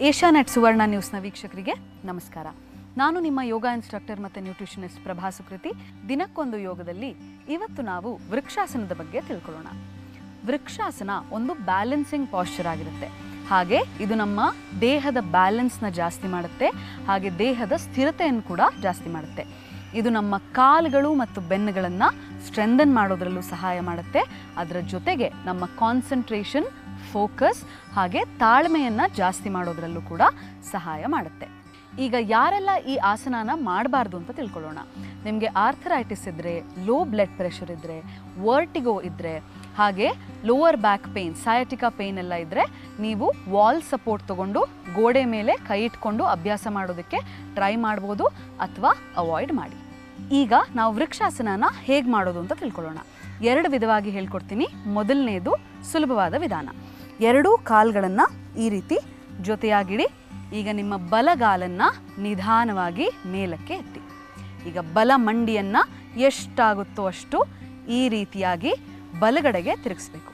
Asianet ಸುವರ್ಣ ನ್ಯೂಸ್ನ ವೀಕ್ಷಕರಿಗೆ ನಮಸ್ಕಾರ. ನಾನು ನಿಮ್ಮ ಯೋಗ ಇನ್ಸ್ಟ್ರಕ್ಟರ್ ಮತ್ತು ನ್ಯೂಟ್ರಿಷನಿಸ್ಟ್ ಪ್ರಭಾ ಸುಕೃತಿ ದಿನಕ್ಕೊಂದು ಯೋಗದಲ್ಲಿ ಇವತ್ತು ನಾವು ವೃಕ್ಷಾಸನದ ಬಗ್ಗೆ ತಿಳ್ಕೊಳ್ಳೋಣ. ವೃಕ್ಷಾಸನ ಒಂದು ಬ್ಯಾಲೆನ್ಸಿಂಗ್ ಪಾಶ್ಚರ್ ಆಗಿರುತ್ತೆ. ಹಾಗೆ ಇದು ನಮ್ಮ ದೇಹದ ಬ್ಯಾಲೆನ್ಸ್ನ ಜಾಸ್ತಿ ಮಾಡುತ್ತೆ. ಹಾಗೆ ದೇಹದ ಸ್ಥಿರತೆಯನ್ನು ಕೂಡ ಜಾಸ್ತಿ ಮಾಡುತ್ತೆ. ಇದು ನಮ್ಮ ಕಾಲುಗಳು ಮತ್ತು ಬೆನ್ನುಗಳನ್ನು ಸ್ಟ್ರೆಂದನ್ ಮಾಡೋದ್ರಲ್ಲೂ ಸಹಾಯ ಮಾಡುತ್ತೆ. ಅದರ ಜೊತೆಗೆ ನಮ್ಮ ಕಾನ್ಸಂಟ್ರೇಷನ್ ಫೋಕಸ್ ಹಾಗೆ ತಾಳ್ಮೆಯನ್ನು ಜಾಸ್ತಿ ಮಾಡೋದ್ರಲ್ಲೂ ಕೂಡ ಸಹಾಯ ಮಾಡುತ್ತೆ. ಈಗ ಯಾರೆಲ್ಲ ಈ ಆಸನನ ಮಾಡಬಾರ್ದು ಅಂತ ತಿಳ್ಕೊಳ್ಳೋಣ. ನಿಮಗೆ ಆರ್ಥರೈಟಿಸ್ ಇದ್ದರೆ ಲೋ ಬ್ಲಡ್ ಪ್ರೆಷರ್ ಇದ್ದರೆ ವರ್ಟಿಗೋ ಇದ್ದರೆ ಹಾಗೆ lower back pain, sciatica pain ಎಲ್ಲ ಇದ್ದರೆ ನೀವು ವಾಲ್ ಸಪೋರ್ಟ್ ತಗೊಂಡು ಗೋಡೆ ಮೇಲೆ ಕೈ ಇಟ್ಕೊಂಡು ಅಭ್ಯಾಸ ಮಾಡೋದಕ್ಕೆ ಟ್ರೈ ಮಾಡ್ಬೋದು ಅಥವಾ ಅವಾಯ್ಡ್ ಮಾಡಿ. ಈಗ ನಾವು ವೃಕ್ಷಾಸನನ ಹೇಗೆ ಮಾಡೋದು ಅಂತ ತಿಳ್ಕೊಳ್ಳೋಣ. ಎರಡು ವಿಧವಾಗಿ ಹೇಳ್ಕೊಡ್ತೀನಿ. ಮೊದಲನೇದು ಸುಲಭವಾದ ವಿಧಾನ. ಎರಡೂ ಕಾಲ್ಗಳನ್ನು ಈ ರೀತಿ ಜೊತೆಯಾಗಿಡಿ. ಈಗ ನಿಮ್ಮ ಬಲಗಾಲನ್ನು ನಿಧಾನವಾಗಿ ಮೇಲಕ್ಕೆ ಎತ್ತಿ. ಈಗ ಬಲ ಮಂಡಿಯನ್ನು ಎಷ್ಟಾಗುತ್ತೋ ಅಷ್ಟು ಈ ರೀತಿಯಾಗಿ ಬಲಗಡೆಗೆ ತಿರುಗಿಸ್ಬೇಕು.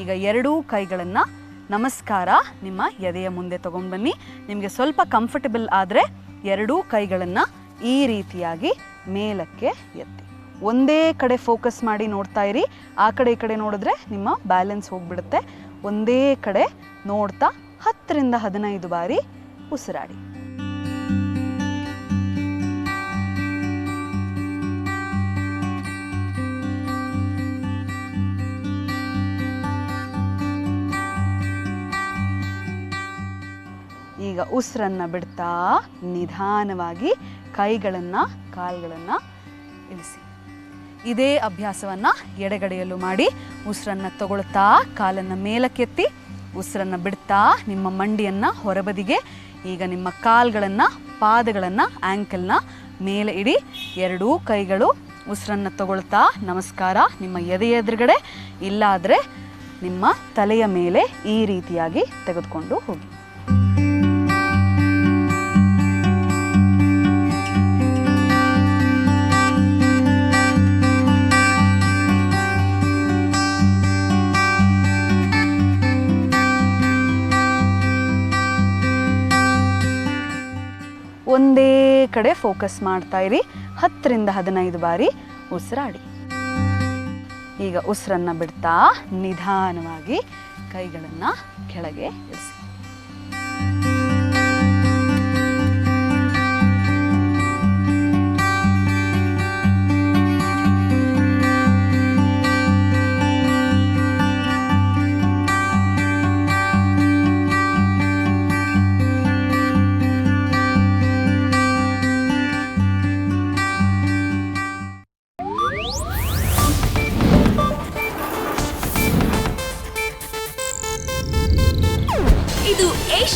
ಈಗ ಎರಡೂ ಕೈಗಳನ್ನು ನಮಸ್ಕಾರ ನಿಮ್ಮ ಎದೆಯ ಮುಂದೆ ತಗೊಂಡು ಬನ್ನಿ. ನಿಮಗೆ ಸ್ವಲ್ಪ ಕಂಫರ್ಟಬಲ್ ಆದರೆ ಎರಡೂ ಕೈಗಳನ್ನು ಈ ರೀತಿಯಾಗಿ ಮೇಲಕ್ಕೆ ಎತ್ತಿ. ಒಂದೇ ಕಡೆ ಫೋಕಸ್ ಮಾಡಿ ನೋಡ್ತಾ ಇರಿ. ಆ ಕಡೆ ಈ ಕಡೆ ನೋಡಿದ್ರೆ ನಿಮ್ಮ ಬ್ಯಾಲೆನ್ಸ್ ಹೋಗ್ಬಿಡುತ್ತೆ. ಒಂದೇ ಕಡೆ ನೋಡ್ತಾ ಹತ್ತರಿಂದ ಹದಿನೈದು ಬಾರಿ ಉಸಿರಾಡಿ. ಈಗ ಉಸಿರನ್ನು ಬಿಡ್ತಾ ನಿಧಾನವಾಗಿ ಕೈಗಳನ್ನು, ಕಾಲುಗಳನ್ನು ಇಳಿಸಿ. ಇದೇ ಅಭ್ಯಾಸವನ್ನು ಎಡೆಗಡೆಯಲು ಮಾಡಿ ಉಸಿರನ್ನು ತಗೊಳ್ತಾ ಕಾಲನ್ನು ಮೇಲಕ್ಕೆತ್ತಿ ಉಸಿರನ್ನು ಬಿಡ್ತಾ ನಿಮ್ಮ ಮಂಡಿಯನ್ನು ಹೊರಬದಿಗೆ ಈಗ ನಿಮ್ಮ ಕಾಲ್ಗಳನ್ನು, ಪಾದಗಳನ್ನು ಆ್ಯಂಕಲ್ನ ಮೇಲೆ ಇಡಿ. ಎರಡೂ ಕೈಗಳು ಉಸಿರನ್ನು ತಗೊಳ್ತಾ ನಮಸ್ಕಾರ. ನಿಮ್ಮ ಎದೆ ಎದುರುಗಡೆ ಇಲ್ಲಾದರೆ ನಿಮ್ಮ ತಲೆಯ ಮೇಲೆ ಈ ರೀತಿಯಾಗಿ ತೆಗೆದುಕೊಂಡು ಹೋಗಿ. ಒಂದೇ ಕಡೆ ಫೋಕಸ್ ಮಾಡ್ತಾ ಇರಿ. ಹತ್ತರಿಂದ ಹದಿನೈದು ಬಾರಿ ಉಸಿರಾಡಿ. ಈಗ ಉಸಿರನ್ನು ಬಿಡ್ತಾ ನಿಧಾನವಾಗಿ ಕೈಗಳನ್ನು ಕೆಳಗೆ ಇಳಿಸಿ.